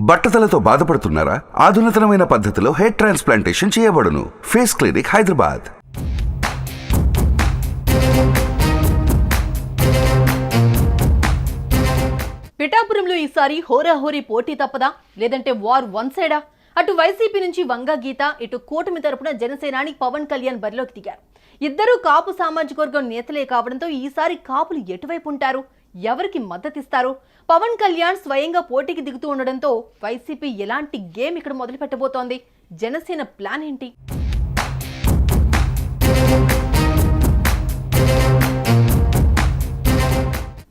బట్టతలతో బాధపడుతున్నారా? ఆధునితనమైన పద్ధతిలో హెయిర్ ట్రాన్స్ప్లాంటేషన్ చేయబడును. Face clinic Hyderabad. పిఠాపురంలో ఈసారి హోరాహోరీ పోటీ తప్పదా? లేదంటే వార్ వన్ సైడా? అటు వైసీపీ నుంచి వంగా గీత ఇటు కూటమి తరపున జనసేనాని పవన్ కళ్యాణ్ బరిలోకి దిగారు. ఇద్దరూ కాపు సామాజిక వర్గం నేతలే కావడంతో ఈసారి కాపులు ఎటువైపు ఉంటారు? ఎవరికి మద్దతిస్తారు? పవన్ కళ్యాణ్ స్వయంగా పోటీకి దిగుతూ ఉండడంతో వైసీపీ ఎలాంటి గేమ్ ఇక్కడ మొదలు పెట్టబోతోంది? జనసేన ప్లాన్ ఏంటి?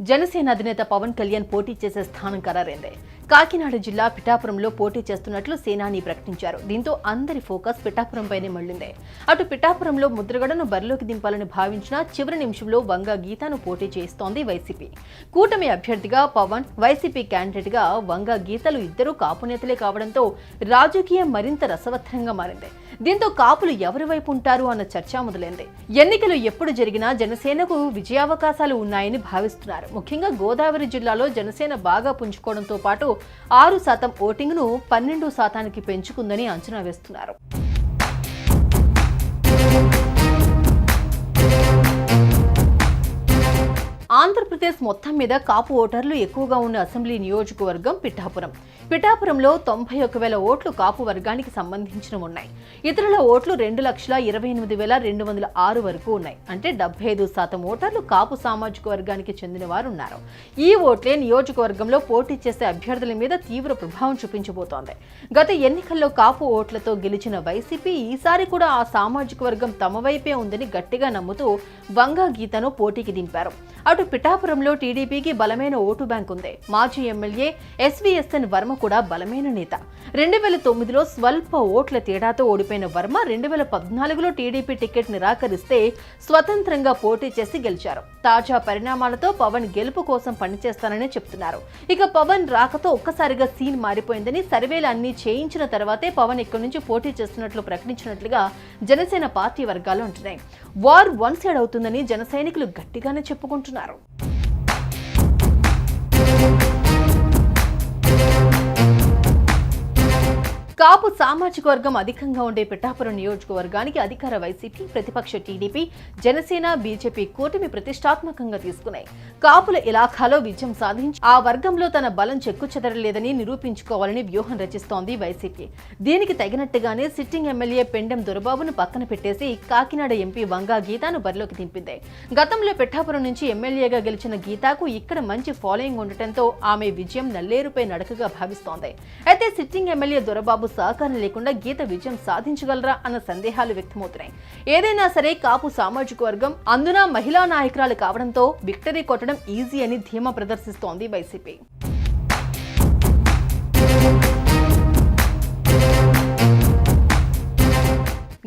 జనసేన అధినేత పవన్ కళ్యాణ్ పోటీ చేసే స్థానం ఖరారైంది. కాకినాడ జిల్లా పిఠాపురంలో పోటీ చేస్తున్నట్లు సేనాని ప్రకటించారు. దీంతో అందరి ఫోకస్ పిఠాపురంపైనే మళ్ళింది అటు పిఠాపురంలో ముద్రగడను బరిలోకి దింపాలని భావించిన చివరి నిమిషంలో వంగ గీతను పోటీ చేస్తోంది వైసీపీ. కూటమి అభ్యర్థిగా పవన్ వైసీపీ క్యాండిడేట్గా వంగ గీతలు ఇద్దరూ కాపునేతలే కావడంతో రాజకీయం మరింత రసవత్తరంగా మారింది. దీంతో కాపులు ఎవరి వైపు ఉంటారు అన్న చర్చ మొదలైంది. ఎన్నికలు ఎప్పుడు జరిగినా జనసేనకు విజయావకాశాలు ఉన్నాయని భావిస్తున్నారు. ముఖ్యంగా గోదావరి జిల్లాలో జనసేన బాగా పుంజుకోవడంతో పాటు ఆరు శాతం ఓటింగ్ను పన్నెండు శాతానికి పెంచుకుందని అంచనా వేస్తున్నారు. ఆంధ్రప్రదేశ్ మొత్తం మీద కాపు ఓటర్లు ఎక్కువగా ఉన్న అసెంబ్లీ నియోజకవర్గం పిఠాపురం. పిఠాపురంలో తొంభై ఒక వేల ఓట్లు కాపు వర్గానికి సంబంధించిన ఉన్నాయి. ఇతరుల ఓట్లు రెండు లక్షల ఇరవై ఎనిమిది వేల రెండు వందల ఆరు వరకు ఉన్నాయి. అంటే డెబ్బై ఐదు శాతం ఓటర్లు కాపు సామాజిక వర్గానికి చెందిన వారు ఉన్నారు. ఈ ఓట్లే నియోజకవర్గంలో పోటీ చేసే అభ్యర్థుల మీద తీవ్ర ప్రభావం చూపించబోతోంది. గత ఎన్నికల్లో కాపు ఓట్లతో గెలిచిన వైసీపీ ఈసారి కూడా ఆ సామాజిక వర్గం తమ వైపే ఉందని గట్టిగా నమ్ముతూ వంగా గీతను పోటీకి దింపారు. అటు పిఠాపురంలో టీడీపీకి బలమైన ఓటు బ్యాంక్ ఉంది. మాజీ ఎమ్మెల్యే ఎస్వీఎస్ఎన్ వర్మ కూడా బలమైన నేత. రెండు వేల తొమ్మిదిలో స్వల్ప ఓట్ల తేడాతో ఓడిపోయిన వర్మ రెండు వేల పద్నాలుగులో టీడీపీ టికెట్ నిరాకరిస్తే స్వతంత్రంగా పోటీ చేసి గెలిచారు. తాజా పరిణామాలతో పవన్ గెలుపు కోసం పనిచేస్తానని చెప్తున్నారు. ఇక పవన్ రాకతో ఒక్కసారిగా సీన్ మారిపోయిందని సర్వేలు అన్ని చేయించిన తర్వాతే పవన్ ఇక్కడి నుంచి పోటీ చేస్తున్నట్లు ప్రకటించినట్లుగా జనసేన పార్టీ వర్గాలు అంటున్నాయి. వార్ వన్ సైడ్ అవుతుందని జనసైనికులు గట్టిగానే చెప్పుకుంటున్నారు. não కాపు సామాజిక వర్గం అధికంగా ఉండే పిఠాపురం నియోజకవర్గానికి అధికార వైసీపీ ప్రతిపక్ష టీడీపీ జనసేన బీజేపీ కూటమి ప్రతిష్టాత్మకంగా తీసుకున్నాయి. కాపుల ఇలాఖాలో విజయం సాధించి ఆ వర్గంలో తన బలం చెక్కుచెదరలేదని నిరూపించుకోవాలని వ్యూహం రచిస్తోంది వైసీపీ. దీనికి తగినట్టుగానే సిట్టింగ్ ఎమ్మెల్యే పెండెం దొరబాబును పక్కన పెట్టేసి కాకినాడ ఎంపీ వంగా గీతాను బరిలోకి దింపింది. గతంలో పిఠాపురం నుంచి ఎమ్మెల్యేగా గెలిచిన గీతాకు ఇక్కడ మంచి ఫాలోయింగ్ ఉండటంతో ఆమె విజయం నల్లేరుపై నడకగా భావిస్తోంది. అయితే సిట్టింగ్ ఎమ్మెల్యే దొరబాబు సహకారం లేకుండా గీత విజయం సాధించగలరా అన్న సందేహాలు వ్యక్తమవుతున్నాయి. ఏదైనా సరే కాపు సామాజిక వర్గం అందున మహిళా నాయకురాలు కావడంతో విక్టరీ కొట్టడం ఈజీ అని ధీమా ప్రదర్శిస్తోంది వైసీపీ.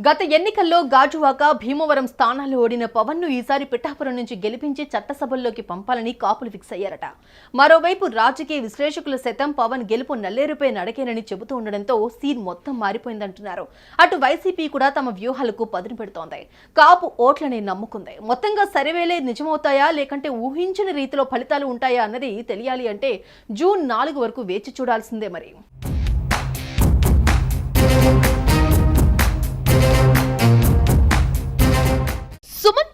గత ఎన్నికల్లో గాజువాక భీమవరం స్థానాలు ఓడిన పవన్ను ఈసారి పిఠాపురం నుంచి గెలిపించి చట్టసభల్లోకి పంపాలని కాపులు ఫిక్స్ అయ్యారట. మరోవైపు రాజకీయ విశ్లేషకుల శతం పవన్ గెలుపు నల్లేరుపై నడకేనని చెబుతూ ఉండడంతో సీన్ మొత్తం మారిపోయిందంటున్నారు. అటు వైసీపీ కూడా తమ వ్యూహాలకు పదును పెడుతోంది. కాపు ఓట్లని నమ్ముకుంది. మొత్తంగా సర్వేలే నిజమవుతాయా లేకంటే ఊహించిన రీతిలో ఫలితాలు ఉంటాయా అన్నది తెలియాలి అంటే జూన్ నాలుగు వరకు వేచి చూడాల్సిందే మరి.